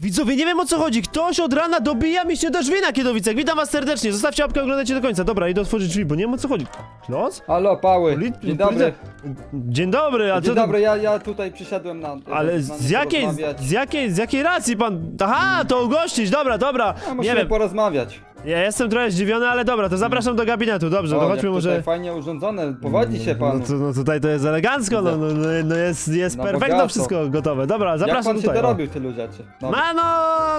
Widzowie, nie wiem o co chodzi. Ktoś od rana dobija mi się do drzwi na Kiedowicach. Witam was serdecznie. Zostawcie łapkę, oglądajcie do końca. Dobra, idę otworzyć drzwi, bo nie wiem o co chodzi. Klos? Halo, Pały. Poli- Dzień dobry. policja- Dzień dobry, a Dzień co to- dobry, ja, ja tutaj przyszedłem na. Ale na z jakiej, porozmawiać. z jakiej, z jakiej racji pan... Aha, to ugościć, dobra, dobra. A, Nie musimy wiem, porozmawiać. Ja jestem trochę zdziwiony, ale dobra, to zapraszam do gabinetu, dobrze, to chodźmy może... fajnie urządzone, powodzi się pan. No, to, no tutaj to jest elegancko, no, no, no, no jest, jest Na perfekto bogato. wszystko gotowe. Dobra, Jak zapraszam pan się tutaj. o. dorobił tylu rzeczy? No, Ma no,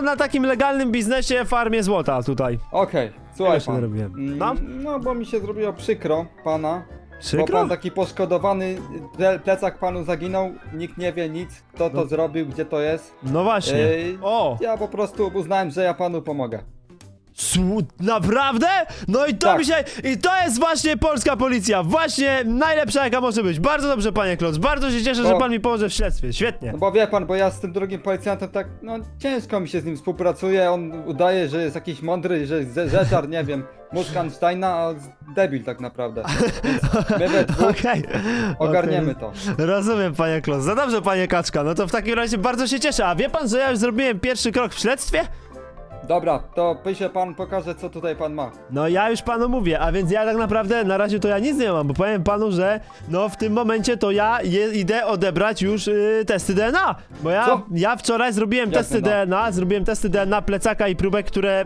na takim legalnym biznesie farmie złota tutaj. Okej, słuchaj się pan. dorobiłem. Mm, No? No, bo mi się zrobiło przykro pana. Bo Przykro? pan taki poszkodowany, ple- plecak panu zaginął, nikt nie wie nic, kto to No. zrobił, gdzie to jest. No właśnie. Ej. O! Ja po prostu uznałem, że ja panu pomogę. Słu- Naprawdę? No i to Tak. mi się. I to jest właśnie polska policja. Właśnie najlepsza jaka może być. Bardzo dobrze, panie Kloc. Bardzo się cieszę, że pan mi pomoże w śledztwie. Świetnie. No bo wie pan, bo ja z tym drugim policjantem tak, no ciężko mi się z nim współpracuje, on udaje, że jest jakiś mądry, że jest ze- zeżar, nie wiem, Muskansteina, a z- debil tak naprawdę. Więc my we dwóch Okej. ogarniemy Okej. to. Rozumiem, panie Kloc. Za dobrze, panie Kaczka. No to w takim razie bardzo się cieszę. A wie pan, że ja już zrobiłem pierwszy krok w śledztwie? Dobra, to pisze pan, pokaże co tutaj pan ma. No ja już panu mówię, a więc ja tak naprawdę na razie to ja nic nie mam, bo powiem panu, że no w tym momencie to ja je, idę odebrać już y, testy DNA. Bo ja, Co? ja wczoraj zrobiłem Jasne, testy no. DNA, zrobiłem testy DNA plecaka i próbek, które.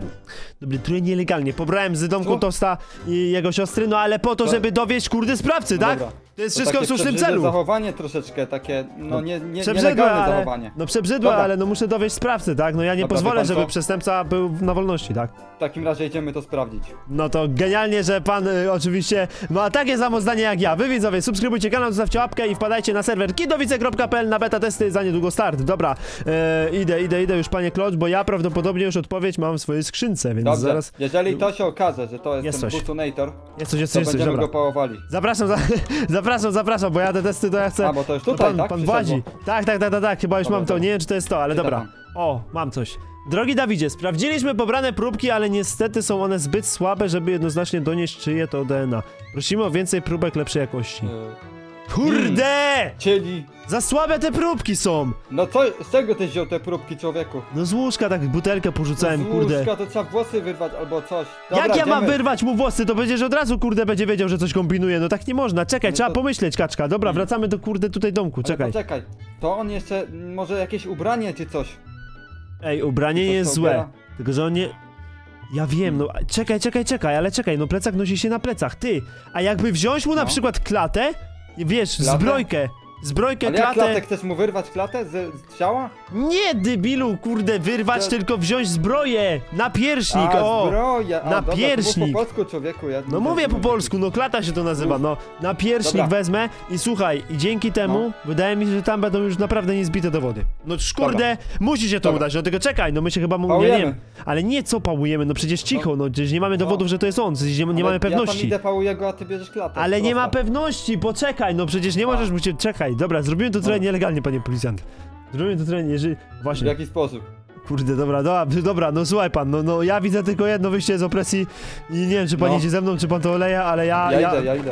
Dobra, które nielegalnie. Pobrałem z domku Co? Tosta i jego siostry, no ale po to, żeby dowieść kurde sprawcy, tak? dobra. To jest To wszystko w słusznym celu. zachowanie troszeczkę, takie, no nie, nie, Przebrzydłe, nielegalne ale, zachowanie. no przebrzydłe, Dobra. ale no muszę dowieść sprawcy, tak? No ja nie Dobra, wie pozwolę, pan żeby co? przestępca był na wolności, tak? W takim razie idziemy to sprawdzić. No to genialnie, że pan y, oczywiście ma takie samo zdanie jak ja. Wy widzowie, subskrybujcie kanał, zostawcie łapkę i wpadajcie na serwer kidowice.pl na beta testy, za niedługo start. Dobra, e, idę, idę, idę już panie Klocz, bo ja prawdopodobnie już odpowiedź mam w swojej skrzynce, więc Dobrze, zaraz... jeżeli to się okaże, że to jest, Jest ten coś. Jest coś, jest to coś, jest coś, będziemy dobra. go pałowali. Zapraszam, za, zapraszam, zapraszam, bo ja te testy to ja chcę... A, bo to już tutaj, pan, tak? pan. Tak, tak, tak, tak, tak, chyba już Dobra, mam to, nie wiem czy to jest to, ale Czyta dobra. O, mam coś. Drogi Dawidzie, sprawdziliśmy pobrane próbki, ale niestety są one zbyt słabe, żeby jednoznacznie donieść czyje to DNA. Prosimy o więcej próbek lepszej jakości. Yy, Kurde! Czyli, Za słabe te próbki są! no co, z czego ty wziął te próbki człowieku? No z łóżka tak butelkę porzucałem, Z kurde. łóżka to trzeba włosy wyrwać albo coś. Dobra, Jak ja mam idziemy. wyrwać mu włosy, to będzie, że od razu kurde będzie wiedział, że coś kombinuje. No tak nie można. Czekaj, No trzeba to- pomyśleć, kaczka. Dobra, wracamy do kurde tutaj domku, Ale czekaj. Poczekaj, to on jeszcze, m, może jakieś ubranie czy coś. Ej, ubranie nie jest złe. Tylko, że on nie... Ja wiem, no czekaj, czekaj, czekaj, ale czekaj, no plecak nosi się na plecach, ty. A jakby wziąć mu na No. przykład klatę, wiesz, zbrojkę, zbrojkę, Ale jak klatę... klatę chcesz mu wyrwać klatę z, z ciała? Nie, debilu, kurde, wyrwać, To- tylko wziąć zbroję na pierśnik, o! zbroja. A, na dobra, to pierśnik. po polsku człowieku. Ja No mówię po polsku, no klata się to nazywa, no. Na pierśnik Dobra. wezmę i słuchaj, i dzięki temu No. wydaje mi się, że tam będą już naprawdę niezbite dowody. No kurde, musi się to Dobra. udać, no tylko czekaj, no my się chyba mu... Ja Pałujemy. nie wiem, ale nie co pałujemy, no przecież cicho, no przecież nie mamy dowodów, że to jest on, przecież nie, nie Ale mamy Ja tam pewności. idę pałuję a ty bierzesz klatę. Ale nie ma pewności, poczekaj, no przecież nie możesz mu się... Czekaj, dobra, zrobimy to trochę No. nielegalnie, panie policjant. Zrobimy to trochę, jeżeli... W Właśnie, jaki sposób? kurde, dobra, dobra, dobra, no słuchaj pan, no, no ja widzę tylko jedno wyjście z opresji i nie wiem, czy pan No. idzie ze mną, czy pan to oleja, ale ja... Ja, idę, ja idę.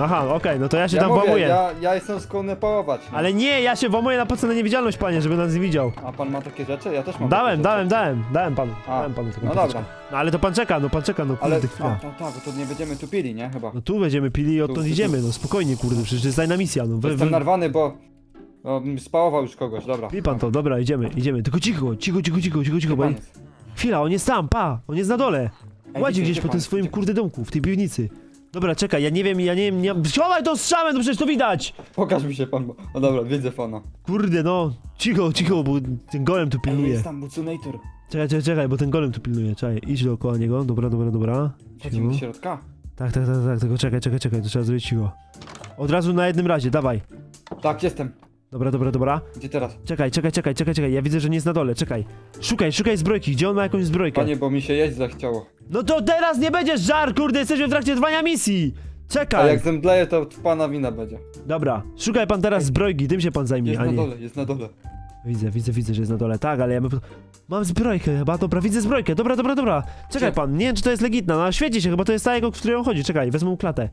Aha, okej, no to ja się Ja tam mówię, ja, ja jestem skłonny pałować. no. Ale nie, ja się włamuję na podstawie niewidzialność, panie, żeby nas nie widział. A pan ma takie rzeczy? Ja też mam Dałem, takie dałem, dałem, dałem panu. A, Dałem panu taką no potyczkę. dobra. No ale to pan czeka, no pan czeka, no kurde, Ale, a, chwila. no tak, bo to nie będziemy tu pili, nie? Chyba. No tu będziemy pili i odtąd tu, idziemy, no spokojnie, kurde, przecież to jest tajna misja, no. Wy, Jestem wy, narwany, bo... O, spałował już kogoś, dobra. Pij pan to, dobra, idziemy, idziemy. Tylko cicho, cicho, cicho, cicho, cicho, cicho, bo... Pan jest. Chwila, on jest tam, pa, on jest na dole. Ej, Ładzie widzę, gdzieś gdzie po pan tym swoim gdzie- kurde domku, w tej piwnicy. Dobra, czekaj, ja nie wiem, ja nie wiem, nie... Schowaj to strzałem, to przecież to widać! Pokaż mi się pan, bo... No dobra, widzę pana. Kurde, no, cicho, cicho, bo ten golem tu Ej, pilnuje. jest tam bucunator. Czekaj, czekaj, czekaj, bo ten golem tu pilnuje. Czekaj, idź dookoła niego. Dobra, dobra, dobra. Chodzimy do Cicho. środka. Tak, tak, tak, tak, tylko czekaj, czekaj, czekaj, to trzeba zrobić cicho. Od razu na jednym razie, dawaj. Tak, jestem. Dobra, dobra, dobra. Gdzie teraz? Czekaj, czekaj, czekaj, czekaj, czekaj. Ja widzę, że nie jest na dole, czekaj. Szukaj, szukaj zbrojki. Gdzie on ma jakąś zbrojkę? Panie, bo mi się jeść zachciało. No to teraz nie będziesz żar, kurde, jesteśmy w trakcie trwania misji. A Czekaj. jak zemdleję, to pana wina będzie. Dobra, szukaj pan teraz zbrojki, tym się pan zajmie, Jest a na nie. dole, jest na dole. Widzę, widzę, widzę, że jest na dole. Tak, ale ja bym... Mam zbrojkę chyba, dobra, widzę zbrojkę. Dobra, dobra, dobra. Czekaj Gdzie? pan, nie wiem czy to jest legitna, no świeci się chyba to jest ta jego, w której on chodzi. Czekaj, wezmę mu klatę.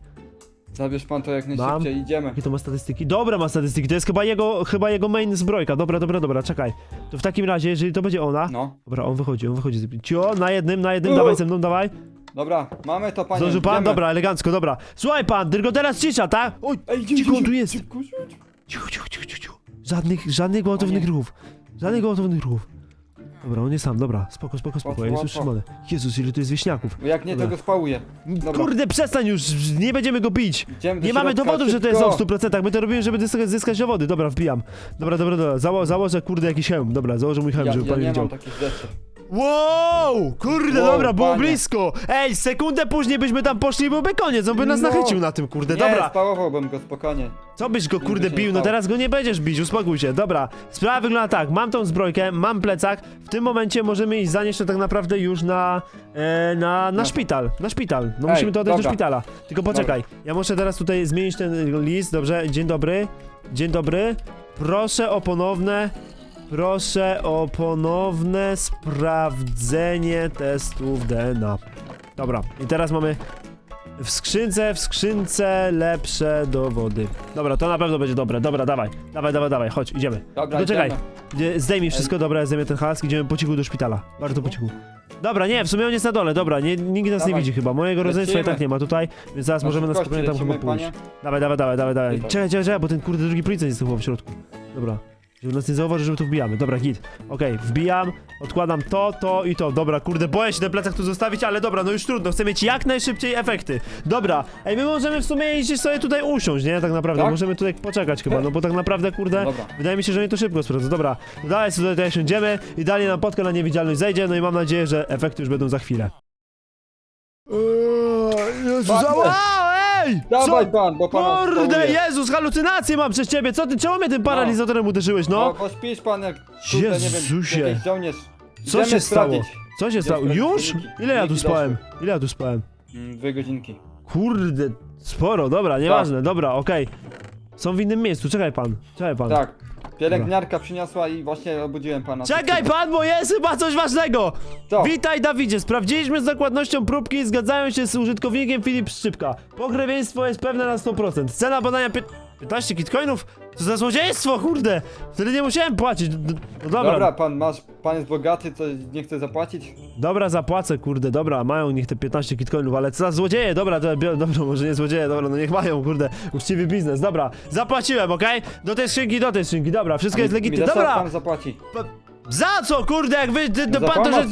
Zabierz pan to jak najszybciej, idziemy. Jakie to ma statystyki? Dobra ma statystyki, to jest chyba jego, chyba jego main zbrojka. Dobra, dobra, dobra, czekaj. To w takim razie, jeżeli to będzie ona... No. Dobra, on wychodzi, on wychodzi. Cio, na jednym, na jednym, U. dawaj ze mną, dawaj. Dobra, mamy to panie. Zdążył pan? idziemy. Dobra, elegancko, dobra. Słuchaj pan, tylko teraz cisza, tak? Oj, Ej, cicho on tu jest. Szybko. Cicho, cicho, cicho, cicho. cicho. Żadnych, żadnych gwałtownych ruchów. Żadnych gwałtownych ruchów. Dobra, on jest sam, dobra. Spoko, spoko, spoko, Łatwo, jest łatwo. utrzymany. Jezus, ile tu jest wieśniaków. Jak nie, Dobra. to go spałuję. Dobra. Kurde, przestań już, nie będziemy go bić. Idziemy do Nie mamy środka, dowodów, że to jest on w 100%. My to robimy, żeby zyskać, zyskać dowody. Dobra, wbijam. Dobra, dobra, dobra. Zało, założę, kurde, jakiś hełm. Dobra, założę mój hełm, Ja, żeby ja pan nie nie widział. mam takich rzeczy. Wow! Kurde, Wow, dobra, było panie. blisko. Ej, sekundę później byśmy tam poszli, byłby koniec. On by nas No. nachycił na tym, kurde. Nie, Dobra, spałowałbym go spokojnie. co byś go, kurde, się nie bił? No stało. teraz go nie będziesz bić, uspokój się. Dobra, sprawa wygląda tak. Mam tą zbrojkę, mam plecak. W tym momencie możemy iść zanieść to tak naprawdę już na, e, na, na No. szpital. Na szpital. No Ej, musimy to oddać do dobra. szpitala. Tylko poczekaj, ja muszę teraz tutaj zmienić ten list, dobrze? Dzień dobry. Dzień dobry. Proszę o ponowne Proszę o ponowne sprawdzenie testów DNA. Dobra, i teraz mamy w skrzynce, w skrzynce lepsze dowody. Dobra, to na pewno będzie dobre. Dobra, dawaj, dawaj, dawaj, dawaj, chodź, idziemy. Dobra, Tylko czekaj, zdejmij wszystko, dobra, zdejmę ten hałas, idziemy po cichu do szpitala. Bardzo po cichu. Dobra, nie, w sumie on jest na dole, dobra, nie, nikt nas nie Dawaj. widzi chyba. Mojego rodzeństwa i tak nie ma tutaj, więc zaraz możemy na spokojnie tam chyba pójść. panie. Dawaj, dawaj, dawaj, dawaj, dawaj. Dawaj. Czekaj, czekaj, czekaj, bo ten kurde drugi policjant jest chyba w środku. Dobra. Żeby nas nie zauważył, że my tu wbijamy. Dobra, hit. Okej, wbijam, odkładam to, to i to. Dobra, kurde, boję się ten plecak tu zostawić, ale dobra, no już trudno. Chcę mieć jak najszybciej efekty. Dobra, ej, my możemy w sumie iść sobie tutaj usiąść, nie? Tak naprawdę. Tak? Możemy tutaj poczekać chyba, no bo tak naprawdę, kurde, Dobra. wydaje mi się, że oni to szybko sprawdzą. Dobra, no dalej sobie tutaj siądziemy i dalej nam podka na niewidzialność zejdzie, no i mam nadzieję, że efekty już będą za chwilę. Eee, wow, ej! Dawaj pan, bo pan Kurde. Jezus, halucynacje mam przez ciebie! Co ty, czemu mnie tym paralizatorem uderzyłeś, No, no? bo śpisz pan jak, kurde, nie Jezusie. wiem, jakiś żołnierz. Co Idziemy się stało? sprawdzić. Co się stało? Już? wyniki. Ile ja tu Wyniki spałem? Ile ja tu spałem? Mm, Dwie godzinki. Kurde, sporo, dobra, nieważne, dobra, okej. Są w innym miejscu, czekaj pan, czekaj pan. Tak. Pielęgniarka przyniosła i właśnie obudziłem pana. Czekaj pan, bo jest chyba coś ważnego! Co? Witaj Dawidzie, sprawdziliśmy z dokładnością próbki i zgadzają się z użytkownikiem Filip Szczypka. Pokrewieństwo jest pewne na 100%. Cena badania pie... 15 kitcoinów? Co za złodziejstwo, kurde! Wtedy nie musiałem płacić. D- No dobra, Dobra, pan masz, pan jest bogaty, co nie chce zapłacić? Dobra, zapłacę, kurde, dobra, mają niech te 15 kitcoinów, ale co za złodzieje, dobra, to biorę, dobra, może nie złodzieje, dobra, no niech mają, kurde, uczciwy biznes, dobra, zapłaciłem, okej? Do tej skrzynki, do tej skrzynki, dobra, wszystko jest legitymne, Ile dobra, pan zapłaci? za co, kurde, jak wy, to Za pan to, że... pomoc?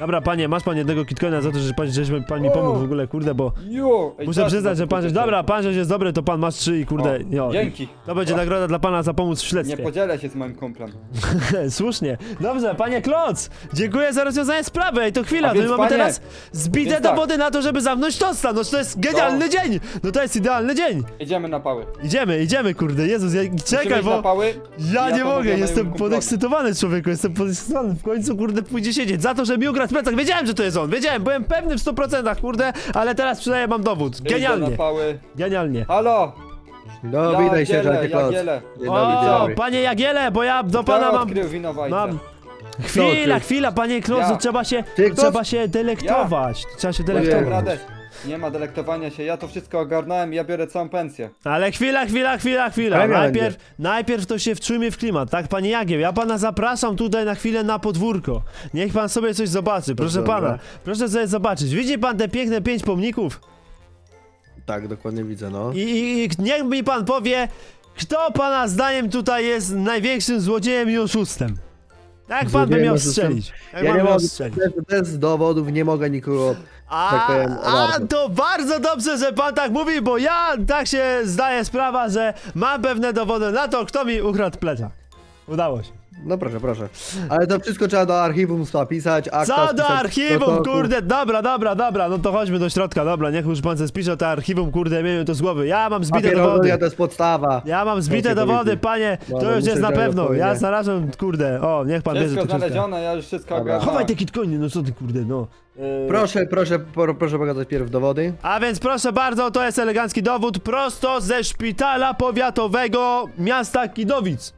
Dobra, panie, masz pan jednego kitcoina za to, że pan, żeś pan mi pomógł w ogóle, kurde, bo Jo, ej, muszę przyznać, że pan, tak, dobra, pan, że jest dobry, to pan masz trzy i kurde, O, jo, Dzięki. to będzie nagroda dla pana za pomoc w Nie śledztwie. podzielę się z moim kumplem. Słusznie. Dobrze, panie Kloc, dziękuję za rozwiązanie sprawy. Ej, to chwila, A my mamy panie, teraz zbite więc tak. dowody na to, żeby zamknąć tosta. No to jest genialny dzień. No to jest idealny dzień. Idziemy na pały. Idziemy, idziemy, kurde. Jezus, ja, Musimy czekaj, iść na bo pały. ja Ja nie mogę, jestem kumplowi. podekscytowany, człowieku, jestem podekscytowany. W końcu, kurde, pójdzie siedzieć za to, że mi ukradł plecak. Wiedziałem, że to jest on, wiedziałem, byłem pewny w 100%, kurde, ale teraz przynajmniej mam dowód. Genialnie, genialnie. Halo! No, witaj się, Jagiele, Żadzie Kloc. Jagiele. Dzień dobry, dzień O, dobry. panie Jagiele, bo ja do Kto pana mam... odkrył winowajcę? Mam. Chwila, chwila, panie Klocu, Ja. trzeba się, Ty, Kloc? trzeba się delektować. Trzeba się delektować. radę. Nie ma delektowania się, ja to wszystko ogarnąłem, ja biorę całą pensję. Ale chwila, chwila, chwila, chwila. Premia Najpierw, najpierw to się wczujmy w klimat, tak, panie Jagieł? Ja pana zapraszam tutaj na chwilę na podwórko. Niech pan sobie coś zobaczy, proszę dobra. pana. Proszę sobie zobaczyć. Widzi pan te piękne pięć pomników? Tak, dokładnie widzę, no. I, i, i niech mi pan powie, kto pana zdaniem tutaj jest największym złodziejem i oszustem? Jak pan by Złodziejem, miał oszustem? strzelić? Jak Ja pan nie miał mogę, strzelić? bez, bez dowodów nie mogę nikogo... A, tak powiem, a to bardzo dobrze, że pan tak mówi, bo ja tak się zdaję sprawa, że mam pewne dowody na to, kto mi ukradł plecak. Udało się. No proszę, proszę. Ale to wszystko trzeba do archiwum zapisać, akta Co do archiwum, protokół. kurde, dobra, dobra, dobra, no to chodźmy do środka, dobra, niech już pan se spisze to archiwum, kurde, miejmy to z głowy. Ja mam zbite dowody. to jest podstawa. Ja mam zbite Proszę dowody, powiedzieć. panie, No, to no, już muszę jest na pewno. Ja znalazłem, kurde, o, niech pan bierze Wszystko to wszystko. znalezione, ja już wszystko Dobra. ogarnąłem. Chowaj te kitcoiny, no co ty, kurde, no. Eee, Proszę, proszę, pro, proszę pokazać pierw dowody. A więc proszę bardzo, to jest elegancki dowód prosto ze szpitala powiatowego miasta Kidowic.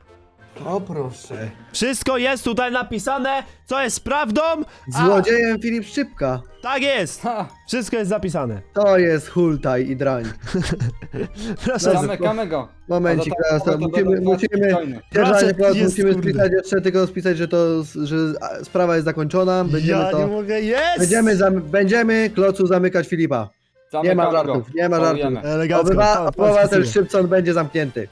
O proszę. Wszystko jest tutaj napisane, co jest prawdą. a- Złodziejem Filip Szczypka. Tak jest. Ha! Wszystko jest zapisane. To jest hultaj i drań. Proszę. Zamykamy go. Momencik, A za teraz to- to to musimy, musimy, bitcoiny. Proszę, jest, musimy kurde. spisać jeszcze tylko spisać, że to, że a, sprawa jest zakończona. Będziemy Ja nie to, mogę, jest! będziemy, zam, będziemy Klocu zamykać Filipa. Nie ma Zamykamy żartów, go. nie ma żartów. Elegancko. Obywa, pan- pan obywatel spisuje. Szczypcon będzie zamknięty.